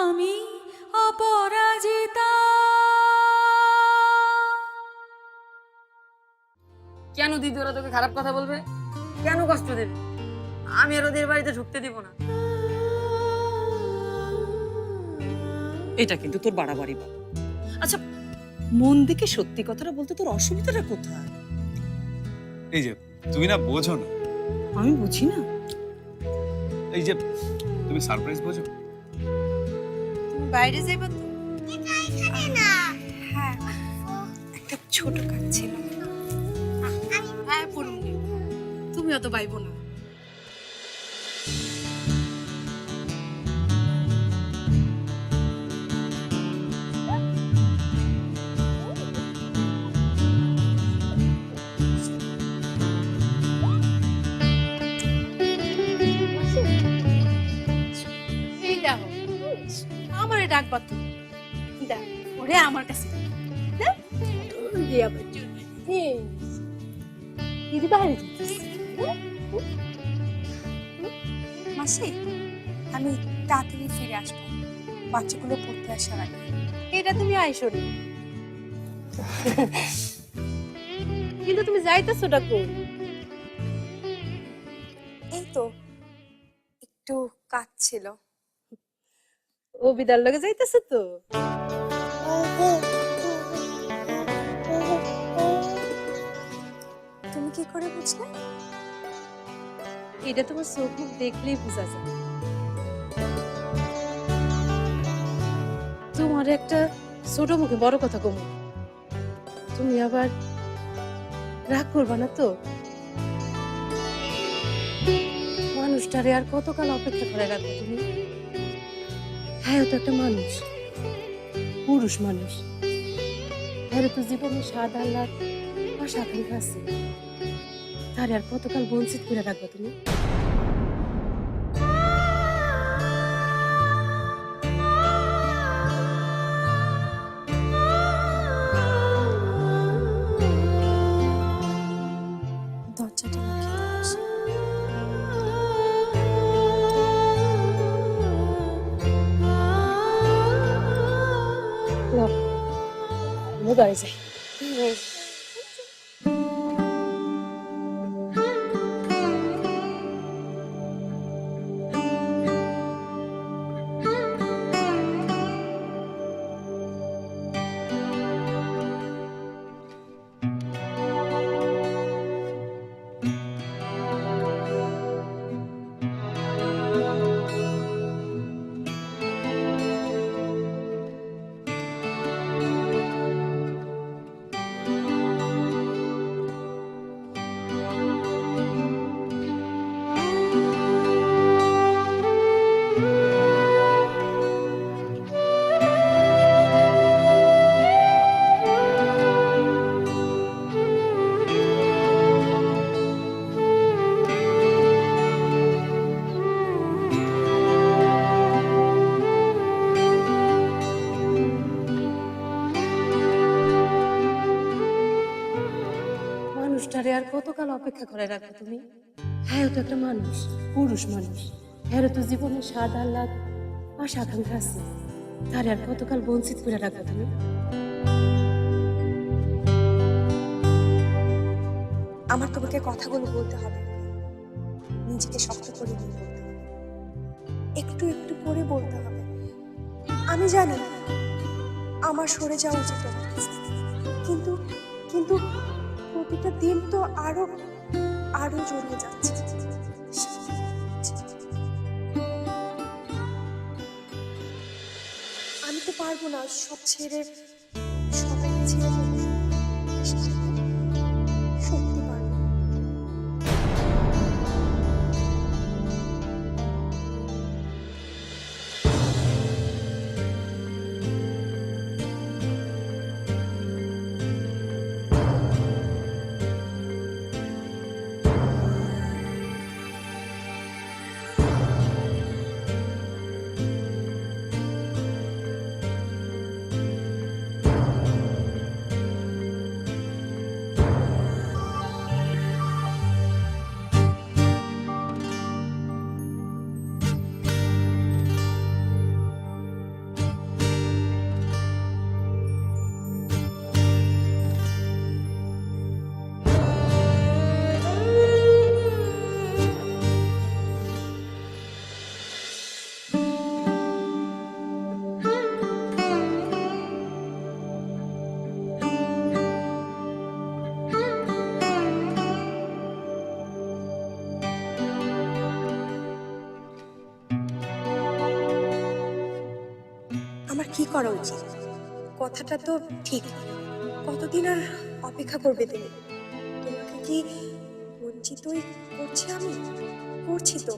আমি অপরাজিতা। কেন দিদি ওরা তোকে খারাপ কথা বলবে? কেন কষ্ট দেবে? আমি আর ওদের বাড়িতে ঢুকতে দিব না। এটা কিন্তু তোর বাড়াবাড়ি বাবা আচ্ছা মন দিকে সত্যি কথাটা বলতে তোর অসুবিধাটা কোথায়? এই যে তুমি না বোঝো না। আমি বুঝি না। এই যে তুমি সারপ্রাইজ বোঝো। বাইরে যাইবা তো? হ্যাঁ একটা ছোট কাজ ছিল। হ্যাঁ পড়ুন তুমি অত পাইবো না। আবার দিদি? মাসি আমি তাড়াতাড়ি ফিরে আসব। বাচ্চাগুলো পড়তে আসার আগে। এটা তুমি আইসো কিন্তু তুমি যাইতেছো ডাকো এই তো একটু কাজ ছিল। ও বিদার লগে যাইতেছো তো? করে বুঝলে? এটা তোমার চোখ দেখলেই বোঝা যায়। তোমার একটা ছোট মুখে বড় কথা তুমি আবার রাগ করবা না তো? মানুষটারে আর কতকাল অপেক্ষা করে রাখবে তুমি? হ্যাঁ তো একটা মানুষ। পুরুষ মানুষ। হ্যাঁ তো জীবনে স্বাদ আহ্লাদ আশা আকাঙ্ক্ষা আছে। তার আর কতকাল বঞ্চিত করে রাখবে তুমি দরজাটা লাগিয়ে দাও মাসি। আর কতকাল অপেক্ষা করে রাখবে তুমি? হ্যাঁ ও তো একটা মানুষ, পুরুষ মানুষ। হ্যাঁ তো জীবনে স্বাদ, আহ্লাদ, আশা, আকাঙ্ক্ষা আছে। তার আর কতকাল বঞ্চিত করে রাখবে তুমি? আমার তোমাকে কথাগুলো বলতে হবে। নিজেকে শক্ত করে বলতে হবে। একটু একটু করে বলতে হবে। আমি জানি আমার সরে যাওয়া উচিত। কিন্তু কিন্তু প্রতিটা দিন তো আরও আরও জমে যাচ্ছে। আমি তো পারব না সব ছেড়ে করা উচিত। কথাটা তো ঠিক। কতদিন আর অপেক্ষা করবে তুমি? তোমাকে কি বঞ্চিতই করছি আমি? করছি তো।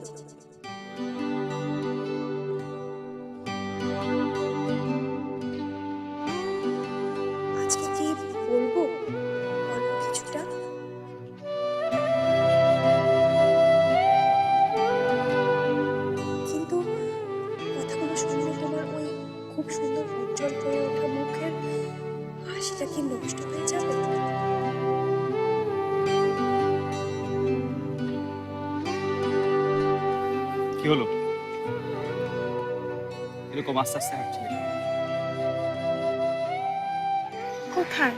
আস্তে আস্তে হাঁটছিলে কোথায়?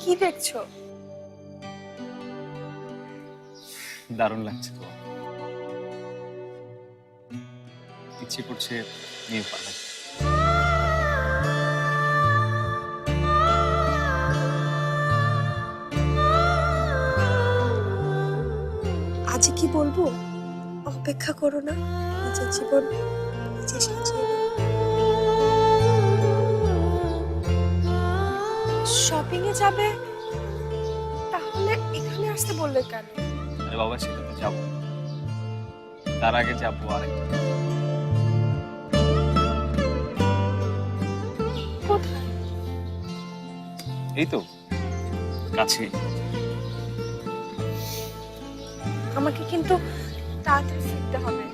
কি দেখছ? দারুণ লাগছে তো। ইচ্ছে করছে নিয়ে অপেক্ষা করো না নিজের জীবন নিজে সাজিয়ে শপিং এ যাবে? তাহলে এখানে আসতে বললে কেন? আরে বাবা সেটা তো যাব। তার আগে যাব আরেকটা কোথায়? এই তো কাছে আমাকে কিন্তু তাড়াতাড়ি ফিরতে হবে।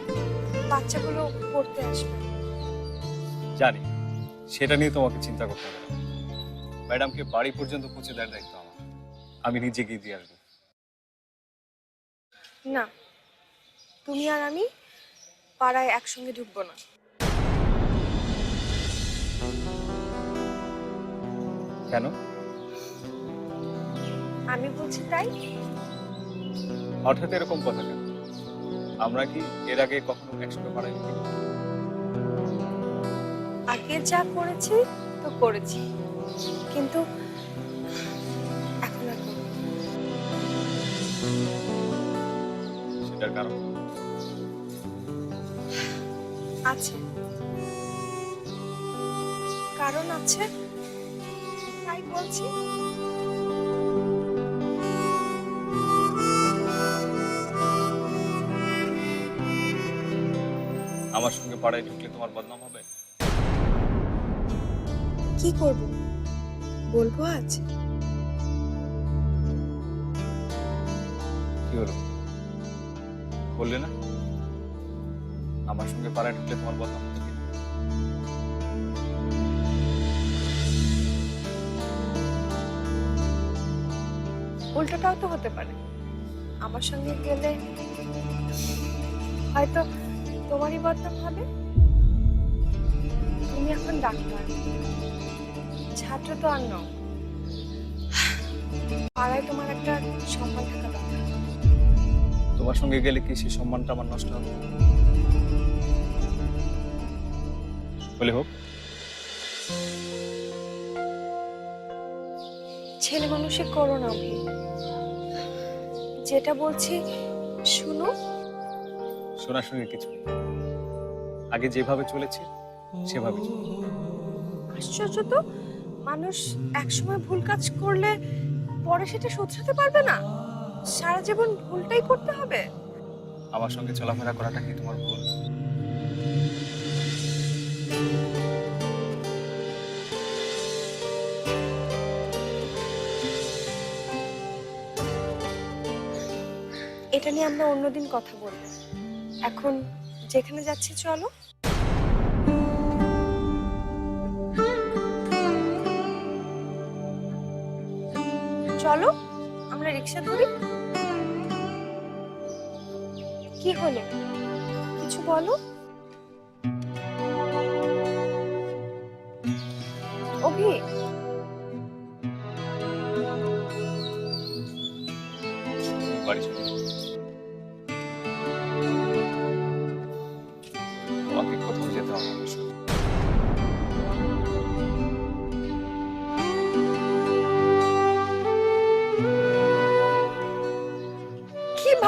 বাচ্চাগুলো পড়তে আসবে। জানি সেটা নিয়ে তোমাকে চিন্তা করতে হবে ম্যাডামকে বাড়ি পর্যন্ত পৌঁছে দেওয়ার দায়িত্ব আমার। আমি নিজে গিয়ে দিয়ে আসব। না তুমি আর আমি পাড়ায় একসঙ্গে ঢুকবো না। কেন? আমি বলছি তাই। হঠাৎ এরকম কথা কেন? আমরা কি এর আগে কখনো পাড়ায় ঢুকি? আগে যা করেছি তো করেছি। কিন্তু এখন আর সেটার কারণ? আছে। কারণ আছে তাই বলছি। আমার সঙ্গে পাড়ায় ঢুকলে তোমার বদনাম হবে? কি করব? বলব আজ? কি হলো? বললে না? আমার সঙ্গে পাড়ায় ঢুকলে তোমার বদনাম হবে উল্টোটাও তো হতে পারে। আমার সঙ্গে গেলে হয়তো তোমারই বদনাম হবে? তুমি এখন ডাক্তার। ছাত্র তো আর নও। পাড়ায় তোমার একটা সম্মান থাকা দরকার। তোমার সঙ্গে গেলে কি সেই সম্মানটা আমার নষ্ট হবে? বলে হোক। ছেলে মানুষে করো না যেটা বলছি শুনো। শোনার সঙ্গে কিছু নেই। আগে যেভাবে চলেছি সেভাবে চলছি। আশ্চর্য তো মানুষ একসময় ভুল কাজ করলে পরে সেটা শুধরাতে পারবে না সারা জীবন ভুলটাই করতে হবে আমার সঙ্গে চলাফেরা করাটা কি তোমার ভুল এটা নিয়ে আমরা অন্যদিন কথা বলব এখন যেখানে যাচ্ছি চলো। চলো আমরা রিক্সা ধরি। কি হলো? কিছু বলো?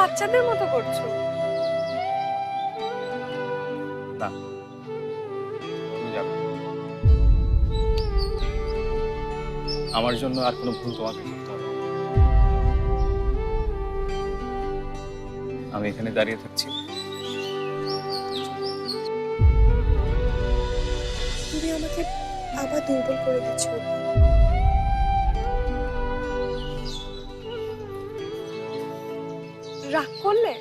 বাচ্চাদের মতো করছ? না তুমি যাবে। আমার জন্য আর কোনো ভুল তোমাকে করতে হবে আমি এখানে দাঁড়িয়ে থাকছি। তুমি আমাকে আবার দুর্বল করে দিচ্ছ। রাগ করলে?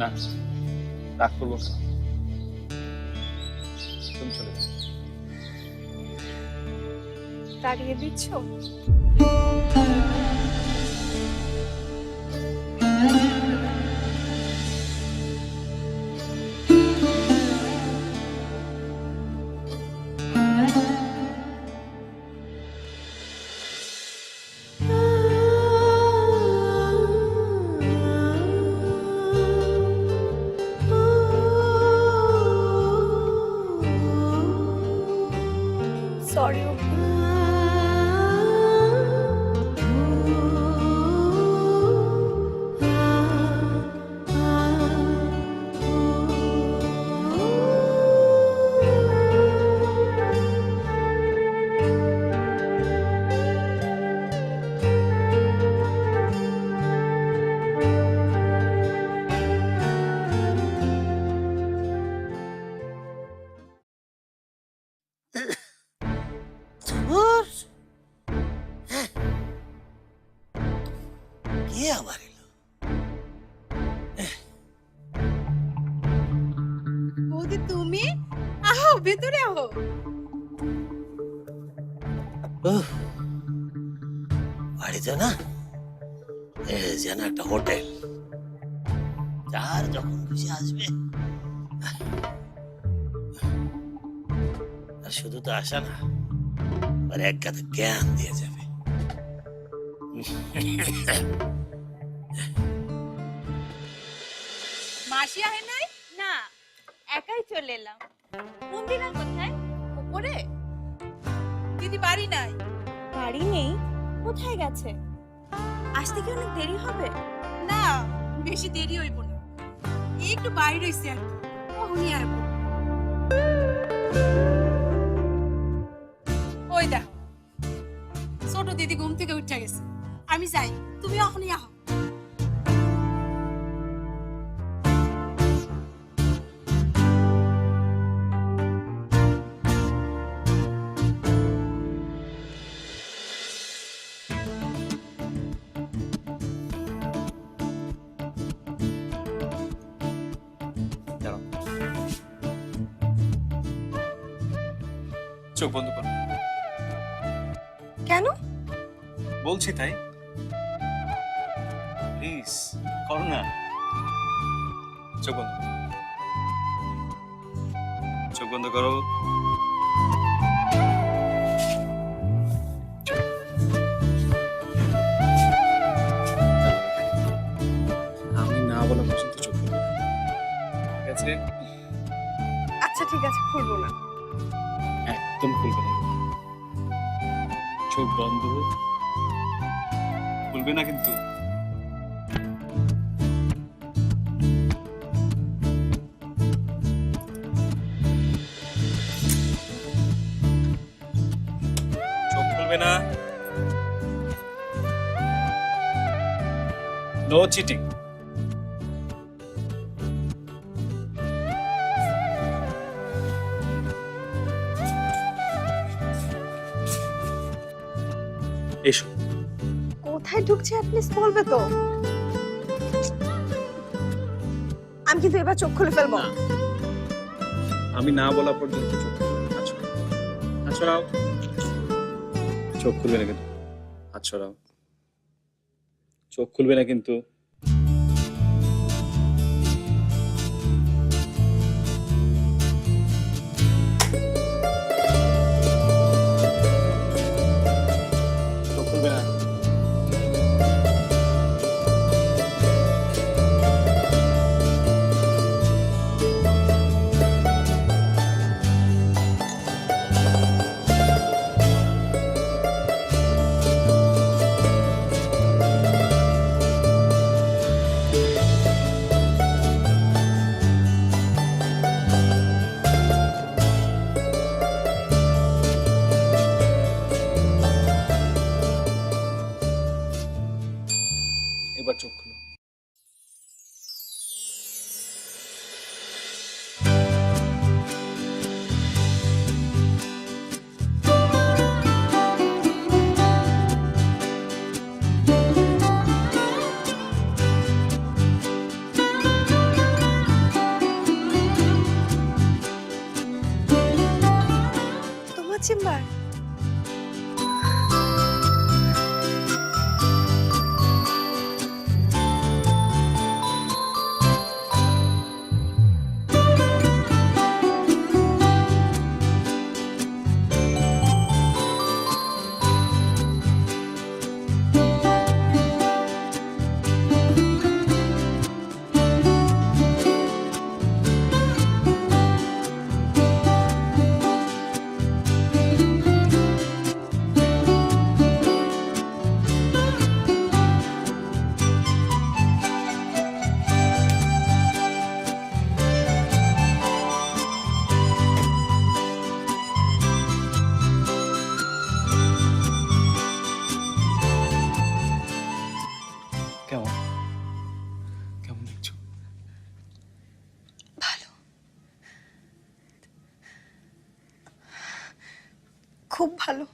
না রাগ করব তুমি চলে যাও। তাড়িয়ে দিচ্ছ? বাড়িতে না এ যেন একটা হোটেল। যার যখন খুশি আসবে। আর শুধু তো আসা না আর এক গাদা জ্ঞান দিয়ে যাবে। মাসি আহে নাই? না একাই চলে এলাম। মন্দিরা কোথায়? উপরে দিদি বাড়ি নাই। বাড়ি নেই। কোথায় গেছে? আসতে কি অনেক দেরি হবে? না, বেশি দেরি হইব না। এই একটু বাইরে হইছে আর কি। আইব ওই ছোট দিদি ঘুম থেকে উঠে গেছে। আমি যাই, তুমি এখনই আহো। চোখ বন্ধ করো। কেন? বলছি তাই। প্লিজ করো না। চোখ বন্ধ চোখ বন্ধ করো। আমি না বলা পর্যন্ত চোখ। ঠিক আছে? আচ্ছা ঠিক আছে খুলবো না। একদম খুলবে না। চোখ বন্ধ খুলবে না কিন্তু। চোখ খুলবে না। নো চিটিং ঢুকছে অ্যাটলিস্ট বলবে তো। আমি কিন্তু এবার চোখ খুলে ফেলব। আমি না বলা পর্যন্ত চোখ আচ্ছা আছড়াও চোখ খুলবে না কিন্তু। আচ্ছা চোখ খুলবে না কিন্তু। খুব ভালো।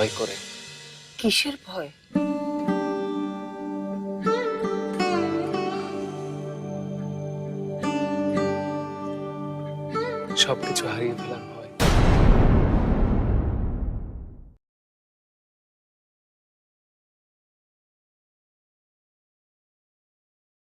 ভয় করে। কিসের ভয়?